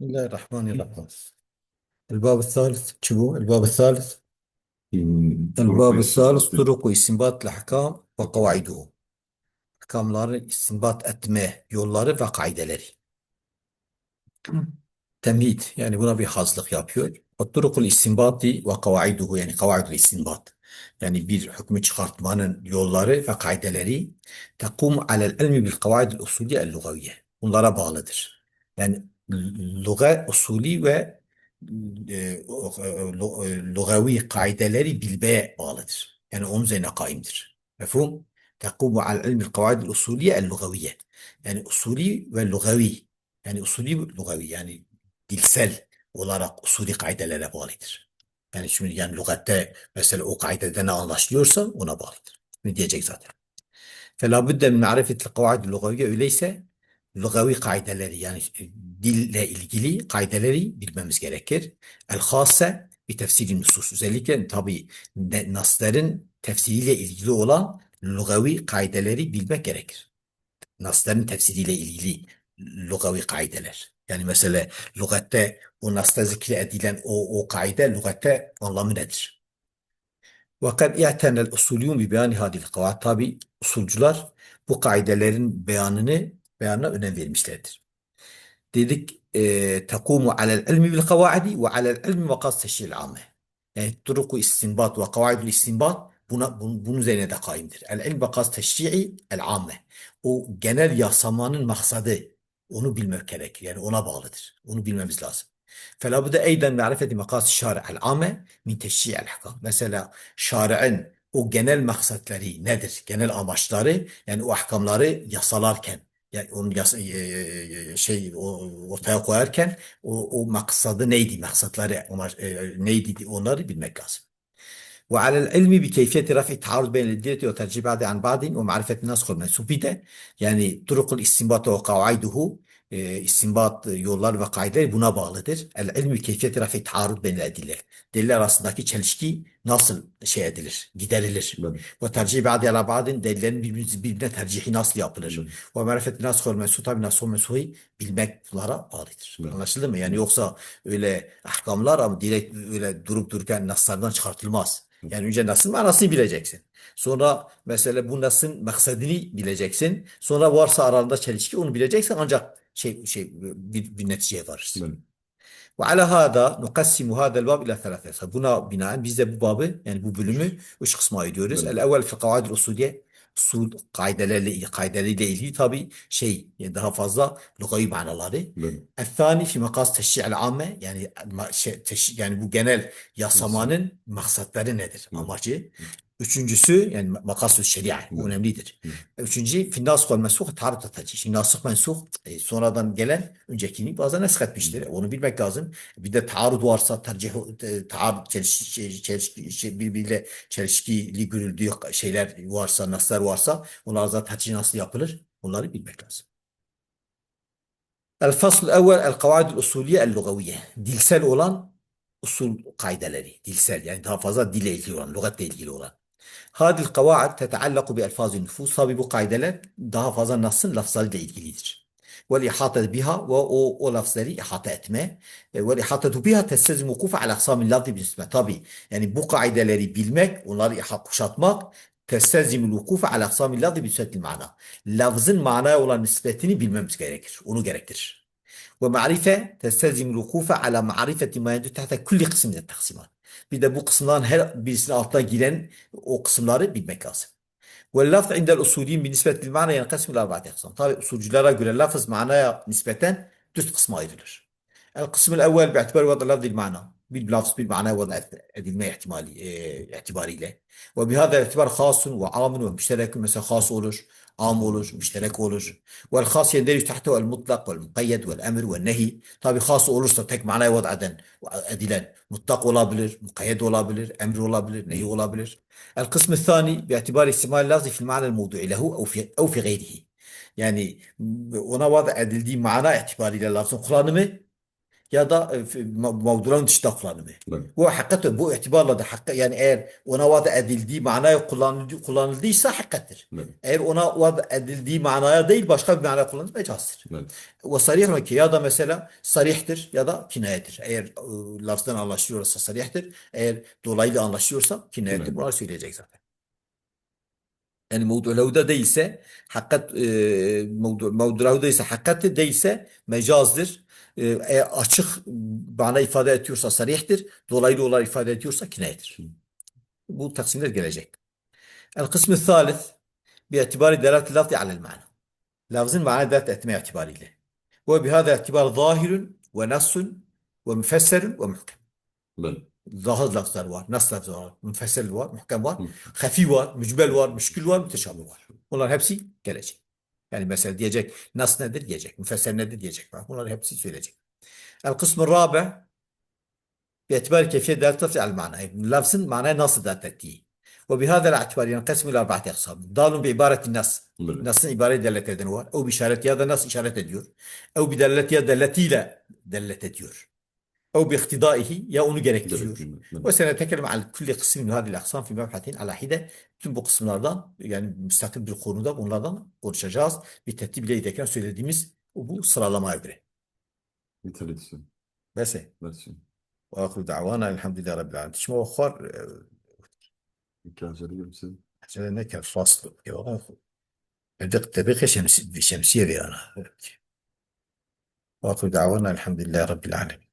بسم الله الرحمن الرحيم الباب الثالث شو الباب الثالث الباب الثالث طرق istinbat الأحكام وقواعده Ahkamları istinbat etme yolları ve kaideleri. Temhid yani buna bir hazlık yapıyor. Turukul istinbati ve kavaiduhu yani kavaidul istinbat. Yani bir hükmü çıkartmanın yolları ve kaideleri tekum alel ilmi bil kavaidul usulü el lugaviye. Bunlara bağlıdır. Yani luga usulü ve e, lu- e, lugavi kaideleri bilmeye bağlıdır. Yani onun üzerine kaimdir. Mefhum? Tekumu alel ilmi bil kavaidul usulü el lugaviye. Yani usulü ve lugavi. Yani usulü lugavi yani dilsel olarak usulü kaidelere bağlıdır. Yani şimdi yani lügatte mesela o kaidede ne anlaşılıyorsa ona bağlıdır. Ne diyecek zaten. فلا بد من معرفة القواعد اللغوية öyleyse lugavi kaideleri yani dille ilgili kaideleri bilmemiz gerekir. El hassa bir tefsiri nusus. Özellikle tabi nasların tefsiriyle ilgili olan lugavi kaideleri bilmek gerekir. Nasların tefsiriyle ilgili lugavi kaideler. Yani mesela lügatte o nasda zikre edilen o, o kaide lügatte anlamı nedir? Fakat i'tenel usuliyun bi beyani hadil kavaid. Tabi usulcular bu kaidelerin beyanını beyanına önem vermişlerdir. Dedik e, tekumu alel ilmi bil kavaidi ve alel ilmi makas teşril amme. Yani turuku istinbat ve kavaidul istinbat buna, bunun, bunun üzerine de kaimdir. El ilm makas teşri'i el amme. O genel yasamanın maksadı onu bilmek gerekir. Yani ona bağlıdır. Onu bilmemiz lazım. فلا بد أيضا معرفة مقاصد الشارع العامة من تشريع الأحكام. Mesela şari'in o genel maksatları nedir? Genel amaçları yani o ahkamları yasalarken yani onu e, e, şey ortaya koyarken o, o maksadı neydi? Maksatları onlar, e, neydi? Onları bilmek lazım. وعلى العلم بكيفية رفع التعارض بين الأدلة وترجيح بعض عن بعض ومعرفة النسخ bir de yani طرق الاستنباط وقواعده e, istinbat yollar ve kaideler buna bağlıdır. El ilmi keyfiyeti rafi taarrud benil. Deliller arasındaki çelişki nasıl şey edilir, giderilir. Evet. Ve tercih ba'di ala ba'din delillerin birbirine, birbirine tercihi nasıl yapılır? Ve marifet nasıl mensuh tabi nasıl mensuhi bilmek bunlara bağlıdır. Evet. Anlaşıldı mı? Yani yoksa öyle ahkamlar ama direkt öyle durup dururken naslardan çıkartılmaz. Yani önce nasıl manasını bileceksin. Sonra mesela bu nasın maksadını bileceksin. Sonra varsa aralarında çelişki onu bileceksin ancak şey şey bir, bir neticeye varırsın. Evet. Ve ala hada nukassimu hada'l bab ila thalathah. Buna binaen biz de bu babı yani bu bölümü üç kısma ayırıyoruz. El evvel fi kavaidul usuliyye usul kaidelerle kaideleriyle ilgili tabi şey yani daha fazla lugavi manaları. El-thani fi makas teşri'el amme yani şey, teşri- yani bu genel yasamanın maksatları nedir? Amacı. Üçüncüsü yani makasü şeria bu önemlidir. Evet. Üçüncü fin nasıh ve mensuh taarruz atacı. Şimdi nasıh mensuh e, sonradan gelen öncekini bazen nesk etmiştir. Onu bilmek lazım. Bir de taarruz varsa tercih e, taarruz çelişki, çelişki, şey, birbiriyle çelişkili görüldüğü şeyler varsa, naslar varsa onlar zaten tercih nasıl yapılır? Bunları bilmek lazım. El fasl evvel el kavaidul usuliye el lugaviye. Dilsel olan usul kaideleri. Dilsel yani daha fazla dile ilgili olan, lügatle ilgili olan. هذه القواعد تتعلق بألفاظ النفوس tabi bu kaydeler daha fazla Nas'ın lafzlarıyla ilgilidir. والإحاطة بها و lafzları ihata etme والإحاطة بها تستلزم وقوف على أقسام اللفظ بالنسبة. tabi yani bu kaideleri bilmek onları ihat kuşatmak تستلزم الوقوف على أقسام اللفظ بنسبة المعنى. lafzın manaya olan nispetini bilmemiz gerekir onu gerektirir ومعرفة تستلزم الوقوف على معرفة ما يندرج تحت كل قسم من التقسيمات. Bir de bu kısımdan her birisinin altına giren o kısımları bilmek lazım. Ve lafz indel usulîn bir nisbetil mana yenqasim arba'ati kısım. Tabi usulcülere göre lafız manaya nispeten dört kısma ayrılır. El kısmı evvel bi'tibar vada lafzil mana. بيل بلاتس بيل معناه وضع ما احتمالي آه، اعتباري له. وبهذا الاعتبار خاص وعام ومشترك مثلا خاص أولوج عام أولوج مشترك أولوج. والخاص يندرج تحته المطلق والمقيد والأمر والنهي. طيب خاص أولوج تك معناه وضع دن ادلان مطلق ولا بلر مقيد ولا بلر أمر ولا بلر نهي ولا بلر القسم الثاني باعتبار استعمال اللفظي في المعنى الموضوعي له أو في أو في غيره. يعني ona vada edildiği معناه اعتباري للفظ kullanımı ya da e, f- ma- mevduların dışında kullanımı. Evet. Bu hakikaten bu itibarla da hakka, yani eğer ona vaat edildiği manaya kullanıldı, kullanıldıysa hakikattir. Evet. Eğer ona vaat edildiği manaya değil başka bir manaya kullanıldı mecazdır. Evet. Ve sarih ki ya da mesela sarihtir ya da kinayedir. Eğer e, lafzdan anlaşılıyorsa sarihtir. Eğer dolaylı anlaşılıyorsa kinayetir. Kinaye. Bunları söyleyecek zaten. Yani mevdu levde değilse hakikat e, mevdu, mevdu levde değilse hakikattir değilse mecazdır. E, açık bana ifade ediyorsa sarihtir. Dolaylı olarak ifade ediyorsa kinayedir. Bu taksimler gelecek. El kısmı thalith bi'itibari delaleti lafzi alel mana. Lafzın mana delat etme itibariyle. Ve bihâzâ itibar zahirun ve nassun ve müfesserun ve muhkem. Zahir lafzlar var, nas lafzlar var, müfessel var, muhkem var, hafi var, mücbel var, müşkül var, müteşabih var. Bunlar hepsi gelecek. Yani mesela diyecek nas nedir diyecek, müfessel nedir diyecek. Bak bunları hepsi söyleyecek. El kısmı rabe bi'tibar kefiye delta fi'l mana. Lafzın manayı nasıl deltettiği. Ve bihâzel i'tibar yankasmü ile arba'at yaksam. Dalun bi ibareti nas. Nas'ın ibareyi delalet eden var. Ev işaret ya da nas işaret ediyor. Ev bi dellet ya delletiyle delalet ediyor. Ev bi ihtidaihi ya onu gerektiriyor. Ve sene tekelim al kulli kısmı min hâdil aksam fi mebhatin ala Tüm bu kısımlardan yani müstakil bir konuda bunlardan konuşacağız. Bir tetti bile ideken söylediğimiz bu sıralamaya göre. Bitirsin. Bese. Bitirsin. Ve akıl davana elhamdülillah rabbil alemin. Şimdi o kar... E, Kânceli gömsün. Kânceli ne kâr faslı. Yok. Edik şemsiye bir yana. Ve akıl davana elhamdülillah rabbil alemin.